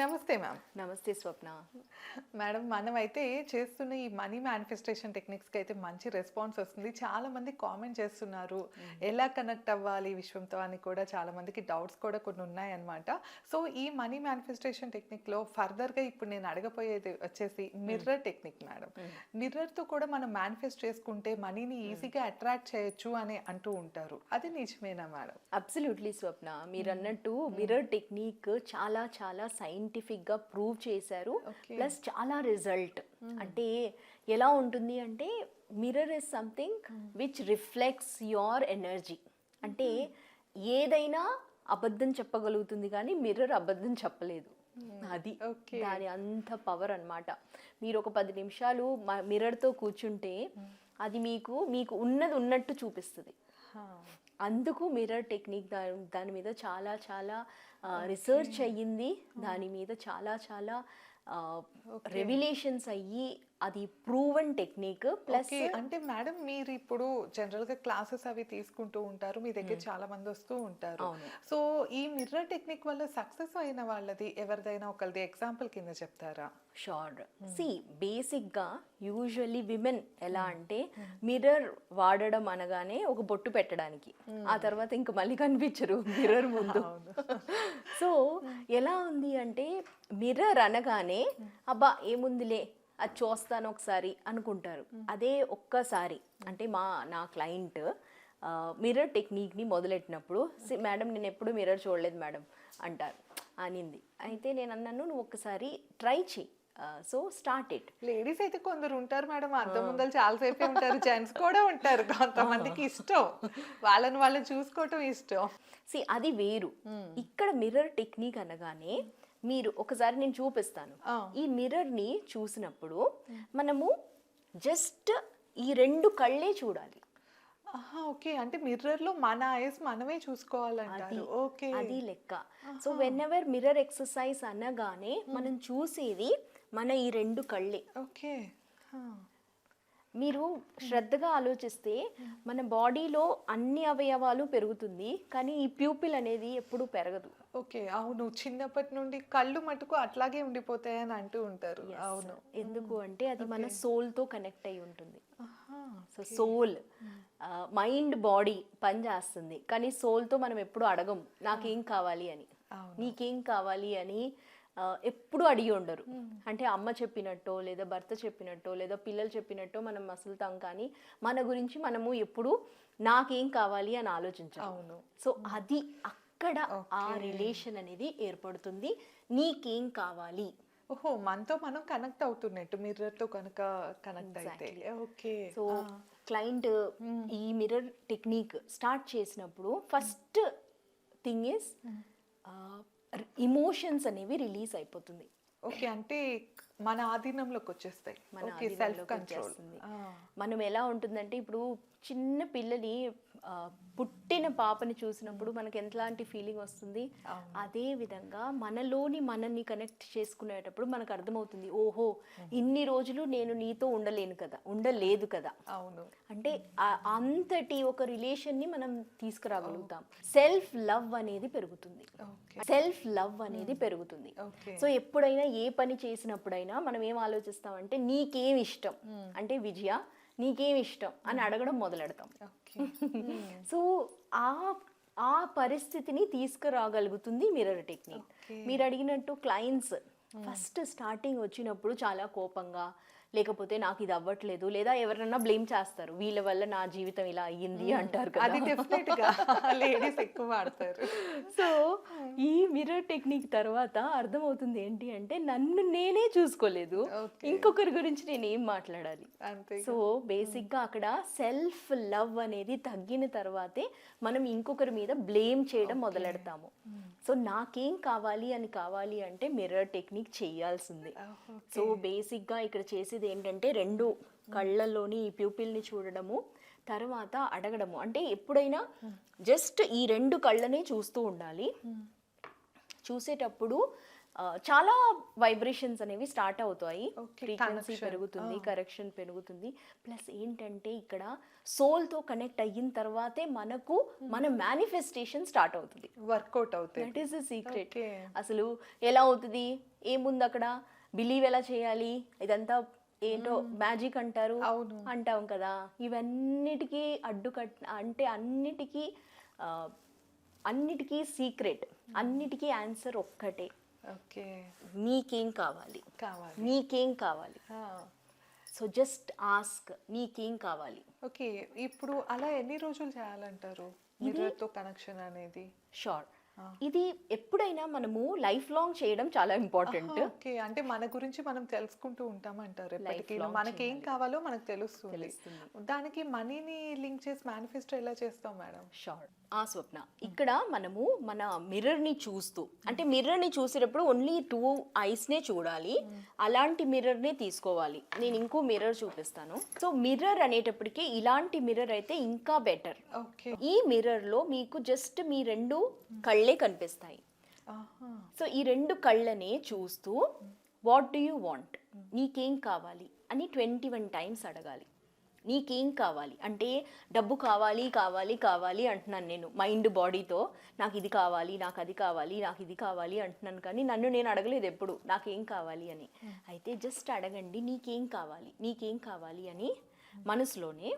నమస్తే మ్యామ్. నమస్తే స్వప్న. మేడం మనం అయితే చేస్తున్న ఈ మనీ మేనిఫెస్టేషన్ టెక్నిక్స్కి అయితే మంచి రెస్పాన్స్ వస్తుంది. చాలా మంది కామెంట్ చేస్తున్నారు. ఎలా కనెక్ట్ అవ్వాలి విశ్వంతో అని కూడా చాలా మందికి డౌట్స్ కూడా కొన్ని ఉన్నాయన్నమాట. సో ఈ మనీ మేనిఫెస్టేషన్ టెక్నిక్లో ఫర్దర్గా ఇప్పుడు నేను అడగపోయేది వచ్చేసి మిర్రర్ టెక్నిక్ మేడం. మిర్రర్తో కూడా మనం మేనిఫెస్ట్ చేసుకుంటే మనీని ఈజీగా అట్రాక్ట్ చేయొచ్చు అని అంటూ ఉంటారు. అది నిజమేనా మేడం? అబ్సల్యూట్లీ స్వప్న. మీరు అన్నట్టు మిర్రర్ టెక్నిక్ చాలా చాలా సైంటిఫిక్ గా ప్రూవ్ చేశారు. ప్లస్ చాలా రిజల్ట్ అంటే ఎలా ఉంటుంది అంటే mirror is something which reflects your energy అంటే ఏదైనా అబద్ధం చెప్పగలుగుతుంది కానీ మిర్రర్ అబద్ధం చెప్పలేదు. అది. Okay. దాని అంత పవర్ అన్నమాట. మీరు ఒక పది నిమిషాలు మిర్రర్తో కూర్చుంటే అది మీకు మీకు ఉన్నది ఉన్నట్టు చూపిస్తుంది. అందుకు మిర్రర్ టెక్నిక్ దాని దాని మీద చాలా చాలా రీసెర్చ్ అయ్యింది. దాని మీద చాలా చాలా రెవిలేషన్స్ అయ్యి అది ప్రూవన్ టెక్నిక్ ప్లస్ అంటే మేడం మీరు ఇప్పుడు జనరల్గా క్లాసెస్ అవి తీసుకుంటూ ఉంటారు మీ దగ్గర చాలా మంది వస్తూ ఉంటారు. సో ఈ మిర్రర్ టెక్నిక్ వల్ల సక్సెస్ అయిన వాళ్ళది ఎవరిదైనా ఒకరిది ఎగ్జాంపుల్ కింద చెప్తారా? షూర్ సి బేసిక్గా యూజువల్లీ విమెన్ ఎలా అంటే మిర్రర్ వాడడం అనగానే ఒక బొట్టు పెట్టడానికి. ఆ తర్వాత ఇంకా మళ్ళీ కనిపించరు మిర్రర్ ముందు. సో ఎలా ఉంది అంటే మిర్రర్ అనగానే అబ్బా ఏముందిలే? అది చూస్తాను ఒకసారి అనుకుంటారు. అదే ఒక్కసారి అంటే మా నా క్లయింట్ మిర్రర్ టెక్నిక్ని మొదలెట్టినప్పుడు "సి, మేడం నేను ఎప్పుడు మిర్రర్ చూడలేదు మేడం అంటారు. అనింది. అయితే నేను అన్నాను నువ్వు ఒక్కసారి ట్రై చెయ్యి సో స్టార్ట్ ఇట్. లేడీస్ అయితే కొందరు ఉంటారు మేడం అర్థం ముందర చాలా సేపే ఉంటారు జెంట్స్ కూడా ఉంటారు కొంతమందికి ఇష్టం. వాళ్ళని వాళ్ళు చూసుకోవటం ఇష్టం. సి అది వేరు. ఇక్కడ మిర్రర్ టెక్నిక్ అనగానే మీరు ఒకసారి నేను చూపిస్తాను. ఈ మిర్రర్ని చూసినప్పుడు మనము జస్ట్ ఈ రెండు కళ్ళే చూడాలి. ఓకే. అంటే మిర్రర్లో మన ఐస్ మనమే చూసుకోవాలంటారు. ఓకే. అది లెక్క. So whenever mirror exercise అనగానే మనం చూసేది మన ఈ రెండు కళ్ళే. ఓకే. మీరు శ్రద్ధగా ఆలోచిస్తే మన బాడీలో అన్ని అవయవాలు పెరుగుతుంది కానీ ఈ ప్యూపిల్ అనేది ఎప్పుడూ పెరగదు. ఓకే అవును. చిన్నప్పటి నుండి కళ్ళు మటుకు అట్లాగే ఉండిపోతాయని అంటూ ఉంటారు. అవును. ఎందుకు అంటే అది మన soul తో కనెక్ట్ అయి ఉంటుంది. సో సోల్ మైండ్ బాడీ పని చేస్తుంది. కానీ soul తో మనం ఎప్పుడు అడగం నాకేం కావాలి అని. నీకేం కావాలి అని ఎప్పుడు అడిగి ఉండరు. అంటే అమ్మ చెప్పినట్టో లేదా భర్త చెప్పినట్టో లేదా పిల్లలు చెప్పినట్టో మనం మసులుతాం కానీ మన గురించి మనము ఎప్పుడు నాకేం కావాలి అని ఆలోచించాం అవును. సో అది అక్కడ ఆ రిలేషన్ అనేది ఏర్పడుతుంది. నీకేం కావాలి? ఓహో మనతో మనం కనెక్ట్ అవుతున్నట్టు మిర్రర్తో కనుక కనెక్ట్ అయితే. ఓకే. సో క్లయింట్ ఈ మిర్రర్ టెక్నిక్ స్టార్ట్ చేసినప్పుడు ఫస్ట్ థింగ్ ఇస్ ఇమోషన్స్ అనేవి రిలీజ్ అయిపోతుంది. ఓకే అంటే మన ఆధీనంలోకి వచ్చేస్తాయి. మన సెల్ఫ్ కంట్రోల్. మనం ఎలా ఉంటుందంటే ఇప్పుడు చిన్న పిల్లని పుట్టిన పాపని చూసినప్పుడు మనకి ఎట్లాంటి ఫీలింగ్ వస్తుంది? అదే విధంగా మనలోని మనల్ని కనెక్ట్ చేసుకునేటప్పుడు మనకు అర్థమవుతుంది ఓహో ఇన్ని రోజులు నేను నీతో ఉండలేను కదా ఉండలేదు కదా. అవును. అంటే అంతటి ఒక రిలేషన్ని మనం తీసుకురాగలుగుతాం. సెల్ఫ్ లవ్ అనేది పెరుగుతుంది. సెల్ఫ్ లవ్ అనేది పెరుగుతుంది. సో ఎప్పుడైనా ఏ పని చేసినప్పుడైనా మనం ఏం ఆలోచిస్తామంటే నీకేం ఇష్టం? అంటే విజయ నీకేం ఇష్టం? అని అడగడం మొదలెడతాం. ఓకే సో ఆ ఆ పరిస్థితిని తీసుకురాగలుగుతుంది మిర్రర్ టెక్నిక్ మీరు అడిగినట్టు క్లయింట్స్ ఫస్ట్ స్టార్టింగ్ వచ్చినప్పుడు చాలా కోపంగా లేకపోతే నాకు ఇది అవ్వట్లేదు లేదా ఎవరైనా బ్లేమ్ చేస్తారు. వీళ్ళ వల్ల నా జీవితం ఇలా అయ్యింది అంటారు కదా. అది గా లేడీస్ ఎక్కువ వాడతారు. సో ఈ మిర్రర్ టెక్నిక్ తర్వాత అర్థమవుతుంది ఏంటి అంటే నన్ను నేనే చూసుకోలేదు. ఇంకొకరి గురించి నేను ఏం మాట్లాడాలి? సో బేసిక్గా అక్కడ సెల్ఫ్ లవ్ అనేది తగ్గిన తర్వాతే మనం ఇంకొకరి మీద బ్లేమ్ చేయడం మొదలెడతాము. సో నాకేం కావాలి అని కావాలి అంటే మిర్రర్ టెక్నిక్ చేయాల్సిందే. సో బేసిక్గా ఇక్కడ చేసేది ఏంటంటే రెండు కళ్ళల్లోని ఈ ప్యూపిల్ని చూడడము తర్వాత అడగడము. అంటే ఎప్పుడైనా జస్ట్ ఈ రెండు కళ్ళనే చూస్తూ ఉండాలి. చూసేటప్పుడు చాలా వైబ్రేషన్స్ అనేవి స్టార్ట్ అవుతాయి. ఫ్రీక్వెన్సీ. పెరుగుతుంది. కరెక్షన్ పెరుగుతుంది. ప్లస్ ఏంటంటే ఇక్కడ soul తో కనెక్ట్ అయిన తర్వాతే మనకు మన మేనిఫెస్టేషన్ స్టార్ట్ అవుతుంది. వర్కౌట్ అవుతాయి. That is the secret. అసలు ఎలా అవుతుంది? ఏముంది అక్కడ? బిలీవ్ ఎలా చేయాలి? ఇదంతా ఏంటో మ్యాజిక్ అంటారు. అంటాం కదా. ఇవన్నిటికీ అడ్డుకట్ అంటే అన్నిటికీ అన్నిటికీ సీక్రెట్ అన్నిటికీ ఆన్సర్ ఒక్కటే. ఓకే. మీకేం కావాలి? కావాలి. మీకేం కావాలి? సో జస్ట్ ఆస్క్ మీకేం కావాలి? ఓకే. ఇప్పుడు అలా ఎన్ని రోజులు చేయాలంటారు? మిర్రర్తో కనెక్షన్ అనేది? షూర్. ఇది ఎప్పుడైనా మనము లైఫ్ లాంగ్ చేయడం చాలా ఇంపార్టెంట్. ఓకే. అంటే మన గురించి మనం తెలుసుకుంటూ ఉంటామంటారు ఎప్పటికీ. మనకి ఏం కావాలో మనకు తెలుస్తుంది. దానికి మనీని లింక్ చేసి మేనిఫెస్టో ఎలా చేస్తాం మేడం? షూర్. ఆ స్వప్న. ఇక్కడ మనము మన మిర్రర్ని చూస్తూ అంటే మిర్రర్ని చూసేటప్పుడు ఓన్లీ టూ ఐస్నే చూడాలి. అలాంటి మిర్రర్నే తీసుకోవాలి. నేను ఇంకో మిర్రర్ చూపిస్తాను. సో మిర్రర్ అనేటప్పటికి ఇలాంటి మిర్రర్ అయితే ఇంకా బెటర్. ఓకే. ఈ మిర్రర్లో మీకు జస్ట్ మీ రెండు కళ్ళే కనిపిస్తాయి. ఆహా. సో ఈ రెండు కళ్ళనే చూస్తూ వాట్ డూ యూ వాంట్? నీకేం కావాలి? అని ట్వంటీ వన్ టైమ్స్ అడగాలి. నీకేం కావాలి? అంటే డబ్బు కావాలి కావాలి కావాలి అంటున్నాను నేను మైండ్ బాడీతో. నాకు ఇది కావాలి నాకు అది కావాలి నాకు ఇది కావాలి అంటున్నాను. కానీ నన్ను నేను అడగలేదు ఎప్పుడు నాకేం కావాలి అని. అయితే జస్ట్ అడగండి నీకేం కావాలి? నీకేం కావాలి? అని మనసులోనే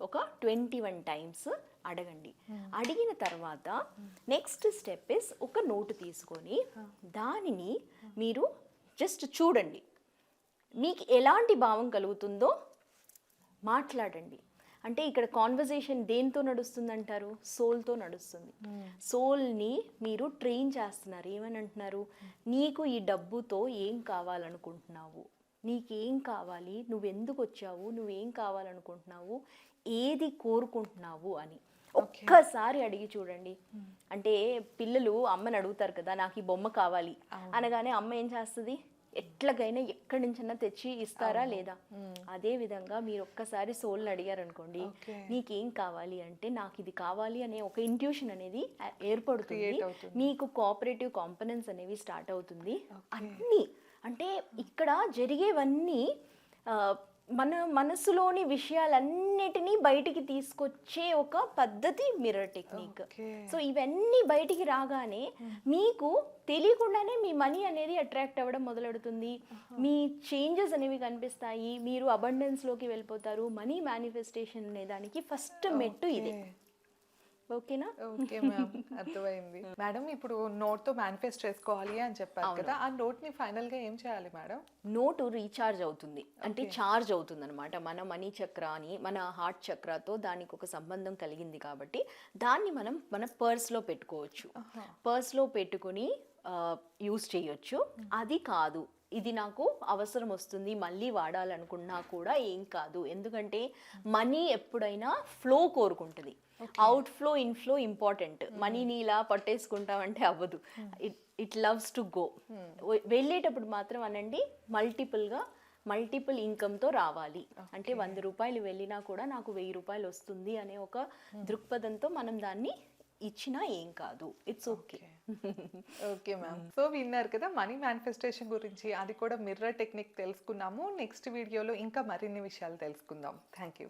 ఒక ట్వంటీ వన్ టైమ్స్ అడగండి. అడిగిన తర్వాత నెక్స్ట్ స్టెప్ ఇస్ ఒక నోటు తీసుకొని దానిని మీరు జస్ట్ చూడండి. మీకు ఎలాంటి భావం కలుగుతుందో మాట్లాడండి. అంటే ఇక్కడ కాన్వర్జేషన్ దేంతో నడుస్తుంది అంటారు సోల్తో నడుస్తుంది. సోల్ని మీరు ట్రైన్ చేస్తున్నారు. ఏమని అంటున్నారు? నీకు ఈ డబ్బుతో ఏం కావాలనుకుంటున్నావు? నీకేం కావాలి? నువ్వు ఎందుకు వచ్చావు? నువ్వేం కావాలనుకుంటున్నావు? ఏది కోరుకుంటున్నావు అని. ఒక్కసారి అడిగి చూడండి. అంటే పిల్లలు అమ్మని అడుగుతారు కదా నాకు ఈ బొమ్మ కావాలి. అనగానే అమ్మ ఏం చేస్తుంది? ఎట్లాగైనా ఎక్కడి నుంచైనా తెచ్చి ఇస్తారా లేదా? అదే విధంగా మీరు ఒక్కసారి సోల్ని అడిగారు అనుకోండి Okay. నీకేం కావాలి అంటే నాకు ఇది కావాలి అనే ఒక ఇంట్యూషన్ అనేది ఏర్పడుతుంది. మీకు కోఆపరేటివ్ కాంపనెంట్స్ అనేవి స్టార్ట్ అవుతుంది. అన్నీ. అంటే ఇక్కడ జరిగేవన్నీ మన మనసులోని విషయాలన్నిటినీ బయటికి తీసుకొచ్చే ఒక పద్ధతి మిర్రర్ టెక్నిక్. సో ఇవన్నీ బయటికి రాగానే మీకు తెలియకుండానే మీ మనీ అనేది అట్రాక్ట్ అవ్వడం మొదలెడుతుంది. మీ చేంజెస్ అనేవి కనిపిస్తాయి. మీరు abundance లోకి వెళ్ళిపోతారు. మనీ మేనిఫెస్టేషన్ అనే దానికి ఫస్ట్ మెట్టు ఇదే. ఓకేనా? ఓకే మ్యామ్ అర్థమైంది. మేడం ఇప్పుడు నోట్తో మేనిఫెస్ట్ చేసుకోవాలి అని చెప్పారు కదా ఆ నోట్ని ఫైనల్గా ఏం చేయాలి మేడం? నోటు రీఛార్జ్ అవుతుంది. అంటే చార్జ్ అవుతుంది అనమాట మన మనీ చక్ర అని మన హార్ట్ చక్రతో దానికి ఒక సంబంధం కలిగింది కాబట్టి దాన్ని మనం మన పర్స్లో పెట్టుకోవచ్చు. పర్స్లో పెట్టుకుని యూస్ చేయొచ్చు. అది కాదు. ఇది నాకు అవసరం వస్తుంది మళ్ళీ వాడాలనుకున్నా కూడా ఏం కాదు. ఎందుకంటే మనీ ఎప్పుడైనా ఫ్లో కోరుకుంటుంది. అవుట్ ఫ్లో ఇన్ఫ్లో ఇంపార్టెంట్ మనీని ఇలా పట్టేసుకుంటామంటే అవ్వదు. It it loves to go వెళ్ళేటప్పుడు మాత్రం అనండి మల్టిపుల్గా మల్టిపుల్ ఇన్కమ్తో రావాలి. అంటే వంద రూపాయలు వెళ్ళినా కూడా నాకు వెయ్యి రూపాయలు వస్తుంది అనే ఒక దృక్పథంతో మనం దాన్ని ఇచ్చినా ఏం కాదు. It's okay okay ma'am so విన్నారు కదా మనీ మేనిఫెస్టేషన్ గురించి. అది కూడా మిర్రర్ టెక్నిక్ తెలుసుకున్నాము. నెక్స్ట్ వీడియోలో ఇంకా మరిన్ని విషయాలు తెలుసుకుందాం. Thank you